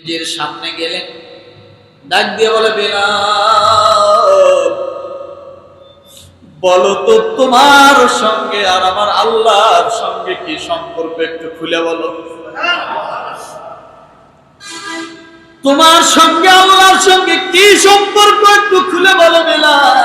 নিজের সামনে গেলেন। ডাক দিয়ে বলে বলো তো তোমার সঙ্গে আর আমার আল্লাহর সঙ্গে কি সম্পর্ক একটু খুলে বলো। তোমার সঙ্গে, আল্লাহর সঙ্গে কি সম্পর্ক একটু খুলে বলো, বেলাল।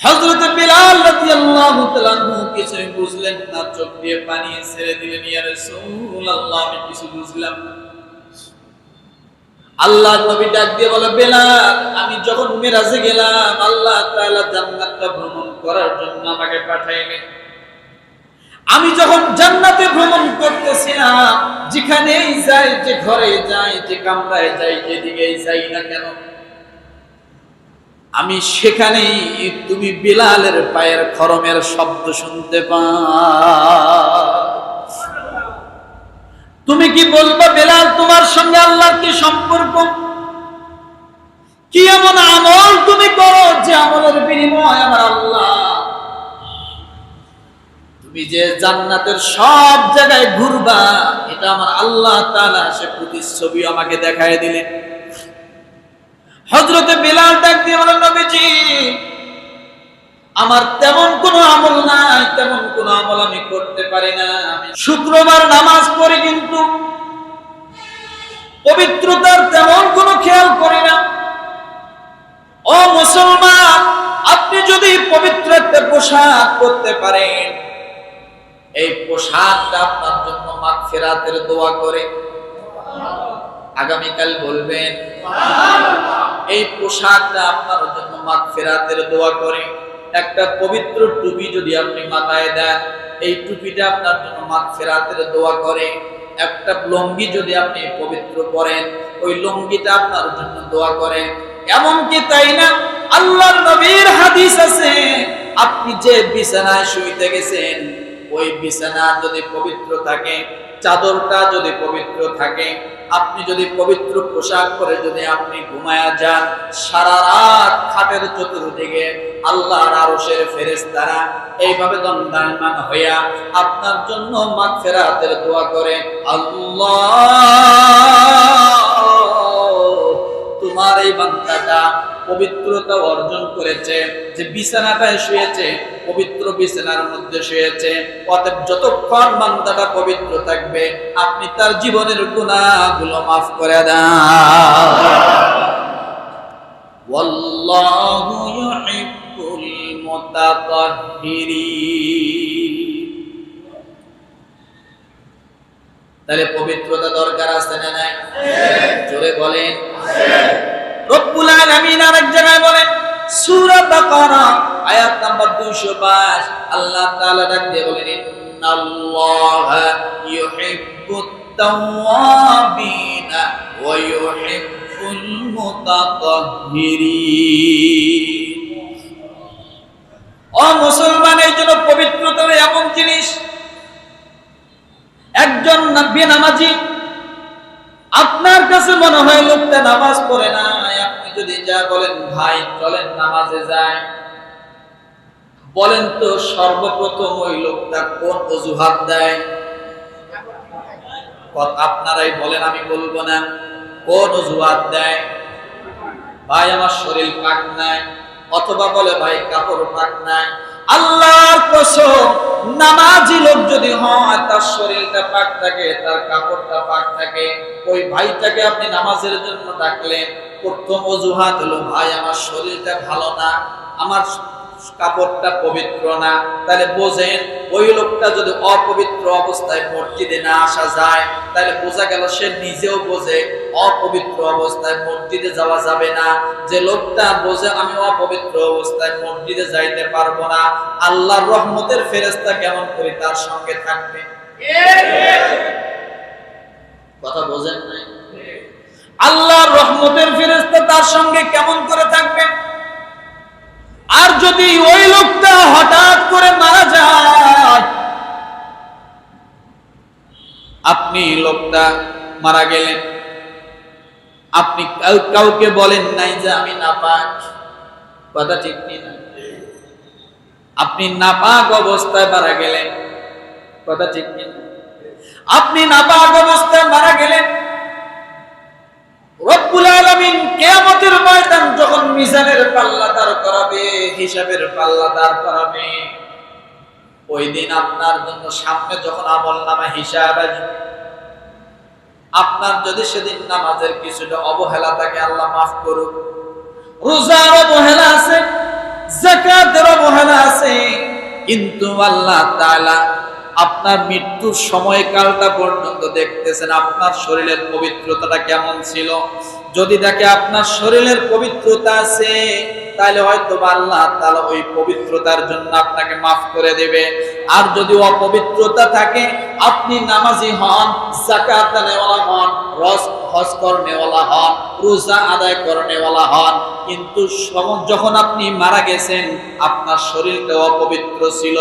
হযরত বিলাল আমি যখন মিরাজে গেলাম, আল্লাহ জান্নাতটা ভ্রমণ করার জন্য আমাকে পাঠাইলেন। আমি যখন জান্নাতে ভ্রমণ করতেছিলাম, যেখানেই যাই, যে ঘরে যাই, যে কামরায় যাই, যেদিকেই যাই না কেন আমি সেখানেই তুমি বিলালের পায়ের খরমের শব্দ শুনতে পা। তুমি কি বলবা বেলাল, তোমার সঙ্গে আল্লাহর কি সম্পর্ক? কি এমন আমল তুমি করো যে আমলের বিনিময় আমার আল্লাহ? তুমি যে জান্নাতের সব জায়গায় ঘুরবা, এটা আমার আল্লাহ তাআলা সে প্রতিচ্ছবি আমাকে দেখায় দিলেন। হজরতে বিলাল ডাক দিয়ে বলেন, নবীজি, আমার তেমন কোনো আমল নাই, তেমন কোনো আমল আমি করতে পারি না। শুক্রবার নামাজ পড়ি, কিন্তু পবিত্রতার তেমন কোনো খেয়াল করি না। ও মুসলমান, আপনি যদি পবিত্র একটা পোশাক করতে পারেন, এই পোশাকটা আপনার জন্য মাগফিরাতের দোয়া করে। আগামীকাল বলবেন এই পোশাকটা আপনার জন্য মাগফিরাতের দোয়া করে। একটা পবিত্র টুপি যদি আপনি মাথায় দেন, এই টুপিটা আপনার জন্য মাগফিরাতের দোয়া করে। একটা লঙ্গি যদি আপনি পবিত্র করেন ওই লঙ্গিটা আপনার জন্য দোয়া করে। এমনকি তাই না, আল্লাহর নবীর হাদিস আছে, আপনি যে বিছানায় শুইতে গেছেন ওই বিছানা যদি পবিত্র থাকে, চাদরটা যদি পবিত্র থাকে, আপনি যদি পবিত্র পোশাক পরে যদি আপনি ঘুমায়া যান, সারা রাত খাটের চতুর্দিকে আল্লাহর আরশের ফেরেশতারা এইভাবে দণ্ডায়মান হইয়া আপনার জন্য মাগফিরাতের দোয়া করে, আল্লাহ, তোমার এই বান্দাটা পবিত্রতা অর্জন করেছে যে বিছানাটায় শুয়েছে পবিত্র বিছানার মধ্যে শুয়েছে। অতএব যতক্ষণ বান্দাটা পবিত্র থাকবে আপনি তার জীবনের গুনাহগুলো মাফ করে মুতাতাহহিরিন তাহলে পবিত্রতা দরকার আছে না নাই? জোরে বলেন। রব্বুল আলামিন আরেক জায়গায় বলেন, সূরা বাকারা, আয়াত নাম্বার 222 আল্লাহ তাআলা ডাক বলেন, ইন্নাল্লাহা ইউহিব্বুত তাওয়াবিনা ওয়া ইউহিব্বুল মুতাতাহহিরিন ও মুসলমানের জন্য পবিত্রতা এমন জিনিস। একজন বেনামাজি আপনার কাছে মনে হয় লোকটা নামাজ পড়ে না আপনি যদি যা বলেন, ভাই, চলেন নামাজে যায় বলেন তো সর্বপ্রথম ওই লোকটা কোন অজুহাত দেয়? আপনারাই বলেন, আমি বলব না। কোন অজুহাত দেয়? ভাই, আমার শরীর পাক নাই। অথবা বলে, ভাই, কাপড় পাক নাই। আল্লাহর কসম, নামাজি লোক যদি হয়, তার শরীরটা পাক থাকে, তার কাপড়টা পাক থাকে। ওই ভাইটাকে আপনি নামাজের জন্য ডাকলেন, প্রথম অজুহাত হলো, ভাই, আমার শরীরটা ভালো না, আমার কাপড়টা পবিত্র না, তাহলে বোঝেন ওই লোকটা যদি অপবিত্র অবস্থায় মসজিদে না আসা যায়, তাহলে বোঝা গেল সে নিজেও বোঝে অপবিত্র অবস্থায় মসজিদে যাওয়া যাবে না। যে লোকটা বোঝে আমি অপবিত্র অবস্থায় মসজিদে যাইতে পারব না, আল্লাহর রহমতের ফেরেস্তা কেমন করে তার সঙ্গে থাকবে? কথা বোঝেন নাই? আল্লাহর রহমতের ফেরেস্তা তার সঙ্গে কেমন করে থাকবে? আর যদি ওই লোকটা হঠাৎ করে মারা যায়, আপনি লোকটা মারা গেলেন। আপনি কাউকে বলেন নাই যে আমি না পাক কথা ঠিক না? আপনি নাপাক অবস্থায় মারা গেলেন। কথা ঠিক কিনা আপনি নাপাক অবস্থায় মারা গেলেন। রব্বুল আলামিন কিয়ামতের ময়দান যখন মিজানের পাল্লা করাবে, হিসাবের পাল্লা করাবে ওই দিন আপনার জন্য সামনে যখন হিসাব আসবে, আপনার যদি সেদিন নামাজের কিছুটা অবহেলা থাকে, আল্লাহ মাফ করুক। রোজার অবহেলা আছে, জাকাতের অবহেলা আছে, কিন্তু আল্লাহ তাআলা আপনার মৃত্যুর সময়কালটা পর্যন্ত দেখতেছেন আপনার শরীরের পবিত্রতাটা কেমন ছিল? যদি দেখে আপনার শরীরের পবিত্রতা আছে, তাহলে হয়তো আল্লাহ তাআলা ওই পবিত্রতার জন্য আপনাকে মাফ করে দেবে। আর যদি অপবিত্রতা থাকে, আপনি নামাজি হন জাকাত হন রস হজ করনেওয়ালা হন, রোজা আদায় করনেওয়ালা হন, কিন্তু যখন আপনি মারা গেছেন, আপনার শরীরটা অপবিত্র ছিল,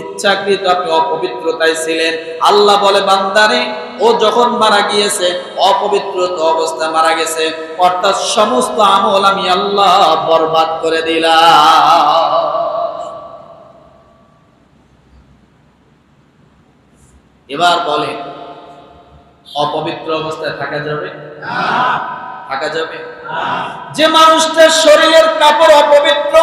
ইচ্ছাকৃত আপনি অপবিত্রতায় ছিলেন। আল্লাহ বলে, বান্দারে, ও যখন মারা গিয়েছে অপবিত্র অবস্থায় মারা গেছে, অর্থাৎ সমস্ত আমল আমি আল্লাহ বরবাদ করে দিলাম। এবার বলে অপবিত্র অবস্থায় থাকা যাবে? থাকা যাবে? যে মানুষটার শরীরের কাপড় অপবিত্র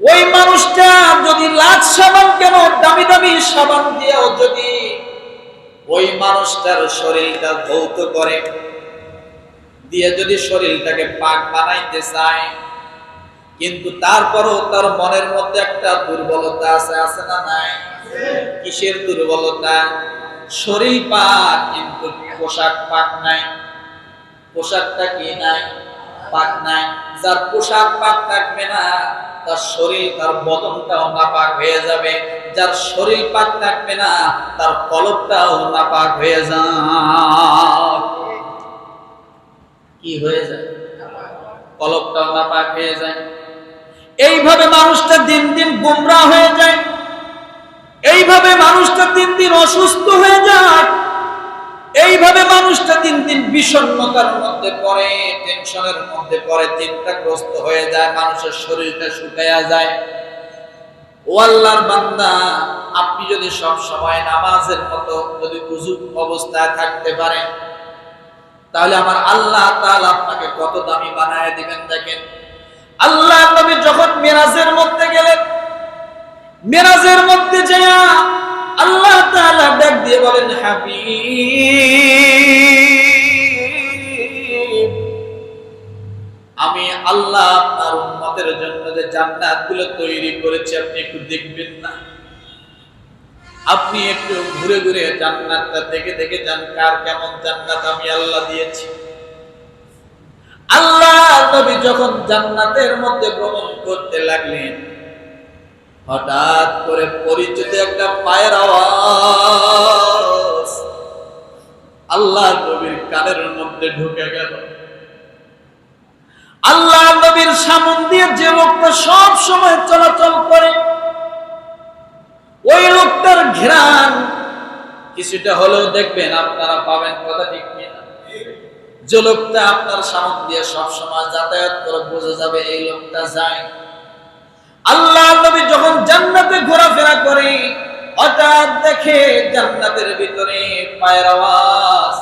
ওই মানুষটা যদি লাখ সাবান কেন দামি দামি সাবান দিয়েও যদি ওই মানুষটার শরীরটা ধৌত করে দিয়ে যদি শরীরটাকে পাক বানাইতে চায় কিন্তু তারপরও তার মনের মধ্যে একটা দুর্বলতা আছে আছে না নাই? কিসের দুর্বলতা? শরীর পাক, কিন্তু পোশাক পাক নাই। পোশাকটা কি নাই? পাক নাই। যার পোশাক পাক থাকবে না, তার শরীর, তার বদনটাও নাপাক হয়ে যাবে। যার শরীর পাক থাকবে না, তার কলবটাও নাপাক হয়ে যায় কি হয়ে যায়? কলবটাও নাপাক হয়ে যায়। এইভাবে মানুষটা দিন দিন গুমরা হয়ে যায়। এইভাবে মানুষটা তিন দিন অসুস্থ হয়ে যায়। এইভাবে মানুষটা তিন দিন বিষণ্ণতার মধ্যে পড়ে, টেনশনের মধ্যে পড়ে গ্রস্ত হয়ে যায়, মানুষের শরীরটা শুকাইয়া যায়। ও আল্লাহর বান্দা, আপনি যদি সব সময় নামাজের মতো যদি উজু অবস্থায় থাকতে পারেন, তাহলে আমার আল্লাহ তাআলা আপনাকে কত দামি বানায় দিবেন দেখেন। আল্লাহ নবী যখন মেরাজের মধ্যে গেলেন মেরাজের মধ্যে যায়া আল্লাহ তাআলা ডাক দিয়ে বলেন, হাবিব, আমি আল্লাহ আপনার উম্মতের জন্য যে জান্নাতগুলো তৈরি করেছি, আপনি একটু দেখবেন না। আপনি একটু ঘুরে ঘুরে জান্নাতটা দেখে দেখে যান, কার কেমন জান্নাত আমি আল্লাহ দিয়েছি। আল্লাহ নবী যখন জান্নাতের মধ্যে ভ্রমণ করতে লাগলেন হঠাৎ করে পরিচিত একটা পায়ের আওয়াজ আল্লাহ নবীর কানের মধ্যে ঢুকে গেল। আল্লাহ নবীর সামন দিয়ে যে লোকটা সব সময় চলাচল করে, ওই লোকটার ঘ্রাণ কিছুটা হলেও দেখবেন আপনারা পাবেন কথা ঠিক কিনা। যে লোকটা আপনার সামন দিয়ে সব সময় যাতায়াত করে বোঝা যাবে এই লোকটা যায়। আল্লাহ নবী যখন জান্নাতে ঘোরাফেরা করে, হঠাৎ দেখে জান্নাতের ভিতরে পায়ের আওয়াজ।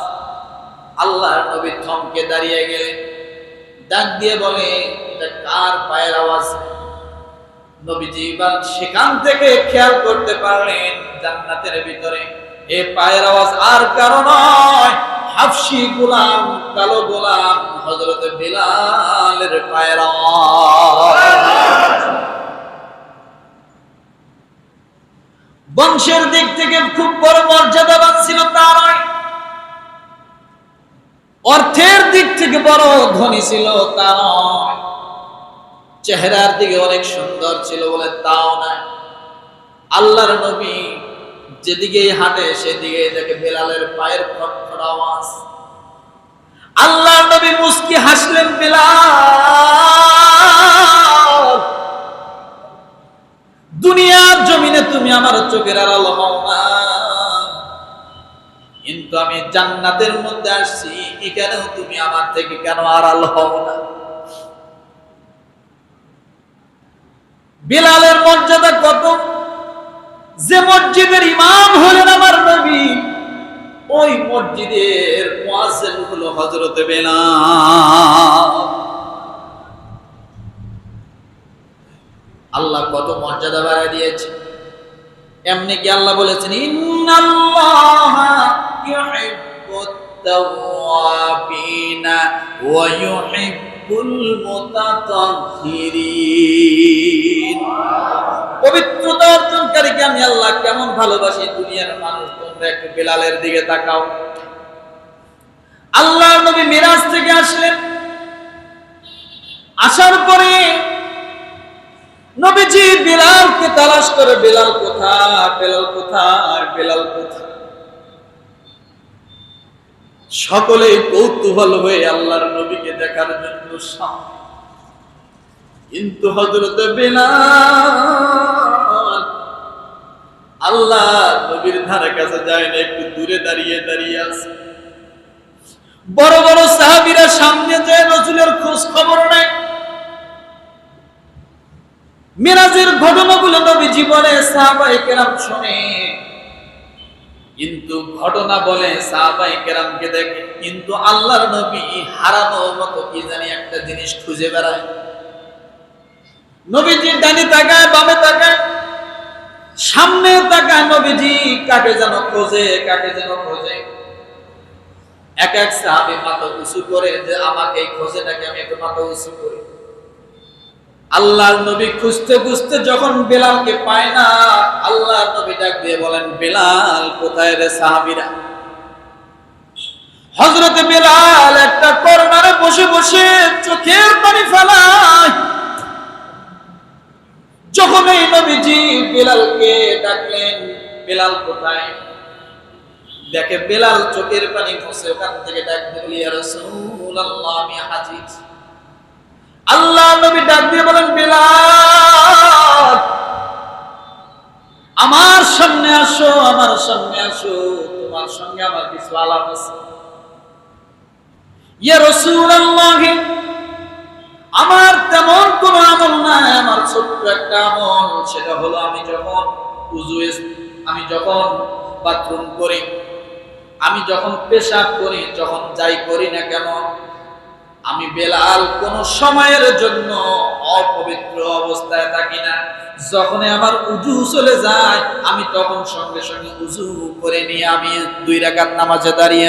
আল্লাহ নবী থমকে দাঁড়িয়ে গেলেন। ডাক দিয়ে বলে, এটা কার পায়ের আওয়াজ? নবীজি এবার সেখান থেকে খেয়াল করতে পারলেন জান্নাতের ভিতরে এ পায়ের আওয়াজ আর কারও নয়, হাফসি গোলাম, কালো গোলাম হজরত বিলালের পায়ের আওয়াজ। বংশের দিক থেকে খুব বড় মর্যাদাবান ছিল তা নয় অর্থের দিক থেকে বড় ধনী ছিল তা নয় চেহারার দিকে অনেক সুন্দর ছিল বলে তাও নয় আল্লাহর নবী যেদিকে হাঁটে সেদিকে দেখে বেলালের পায়ের খটখট আওয়াজ। আল্লাহর নবী মুস্কি হাসলেন বেলাল। কিন্তু আমি জান্নাতের মধ্যে আসছি, এখানেও তুমি আমার থেকে কেন আড়াল হও না? বিলালের মর্যাদা কত? যে মসজিদের ইমাম হলেন আমার নবী, ওই মসজিদের মুয়াজ্জিন হলো বেলাল। আল্লাহ কত মর্যাদা বাড়ায় দিয়েছে। এমনি কি আল্লাহ বলেছেন? ইন্নাল্লাহা ইউহিব্বুত তাওয়াবিনা পবিত্রতা অর্জনকারীকে আমি আল্লাহ কেমন ভালোবাসি? দুনিয়ার মানুষ, তোমরা একটু বেলালের দিকে তাকাও। আল্লাহ নবী মিরাজ থেকে আসলেন। আসার পরে নবীজি বিলালকে তালাশ করে, বেলাল কোথায়? বেলাল কোথায়? বেলাল কোথায়? সকলেই কৌতূহল হয়ে আল্লাহর নবীকে দেখার জন্য কিন্তু হজরত আল্লাহ নবীর ধারে কাছে যায় না, একটু দূরে দাঁড়িয়ে দাঁড়িয়ে আছে। বড় বড় সাহাবীরা সামনে যায় রসুলের খোঁজ খবর নেয়। মিরাজের ঘটনাগুলো নবী জীবনে সাহাবাই কেরাম শোনে। কিন্তু ঘটনা বলে সাহাবাই কেরামকে দেখে কিন্তু আল্লাহর নবী হারানো মতো কি জানি একটা জিনিস খুঁজে বেড়ায়। নবীজি ডানি তাকায়, বামে তাকায়, সামনে তাকায়, নবীজি কাকে যেন খোঁজে, কাকে যেন খোঁজে। এক এক সাহাবি মাথা উঁচু করে যে, আমাকে এই খোঁজে নাকি আমি একটু মাথা উঁচু করি? আল্লাহর নবী খুঁজতে খুঁজতে যখন বেলালকে পায় না, আল্লাহর নবী ডাক দিয়ে বলেন, বেলাল, কোথায় রে সাহাবীরা? হযরতে বেলাল একটা কর্নারে বসে বসে চোখের পানি ফেলায়। যখন এই নবীজি বেলালকে ডাকলেন, বেলাল কোথায়? দেখে বেলাল চোখের পানি ঘষে ওখান থেকে ডাক দিল আমি হাজির। আল্লাহ নবী ডাক দিয়ে বলেন, বেলাল, আমার সামনে আসো, আমার সামনে আসো, তোমার সঙ্গে আমার কিছু আলাপ আছে। ইয়া রাসূলুল্লাহ, আমার তেমন কোনো আমল নাই, আমার ছোট্ট একটা আমল, সেটা হলো আমি যখন উজু আমি যখন বাথরুম করি, আমি যখন পেশাব করি, যখন যাই করি না কেন আমি বেলাল কোন সময়ের জন্য অপবিত্র অবস্থায় থাকি না। যখন আমার উজু চলে যায়, আমি তখন সঙ্গে সঙ্গে উজু করে নিয়ে আমি দুই রাকাত নামাজে দাঁড়িয়ে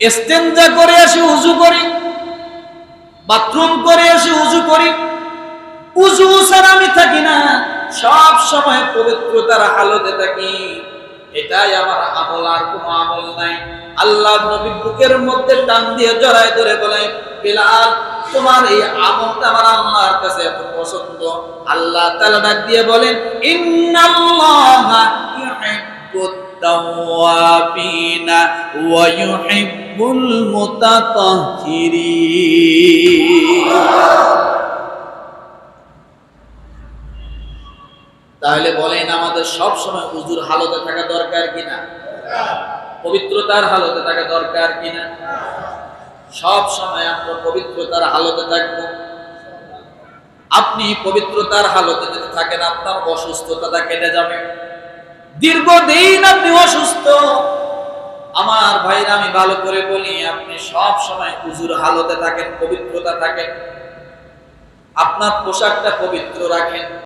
ইস্তেঞ্জা করে আসি উজু করি, বাথরুম করে আসি উজু করি। উজু ছাড়া আমি থাকি না, সব সময় পবিত্রতার হালতে থাকি। এটাই আমার আমল, আর কোনো আমল নাই। আল্লাহ নবী বুকের মধ্যে টান দিয়ে জড়ায় ধরে বলে, বিলাল, তোমার এই আমলটা আমার আল্লাহর কাছে এত পছন্দ। আল্লাহ তাআলা ডাক দিয়ে বলেন, ইন্নাল্লাহা তাহলে বলেন আমাদের সব সময় উজুর হালতে থাকা দরকার কিনা? পবিত্রতার হালতে থাকা দরকার কিনা? সব সময় আমরা পবিত্রতার হালতে থাকব। আপনি পবিত্রতার হালতে যদি থাকেন, আপনার অসুস্থতাটা কেটে যাবে। দীর্ঘদিন আপনি অসুস্থ। আমার ভাইরা আমি ভালো করে বলি, আপনি সব সময় উজুর হালতে থাকেন, পবিত্রতা থাকেন। আপনার পোশাকটা পবিত্র রাখেন।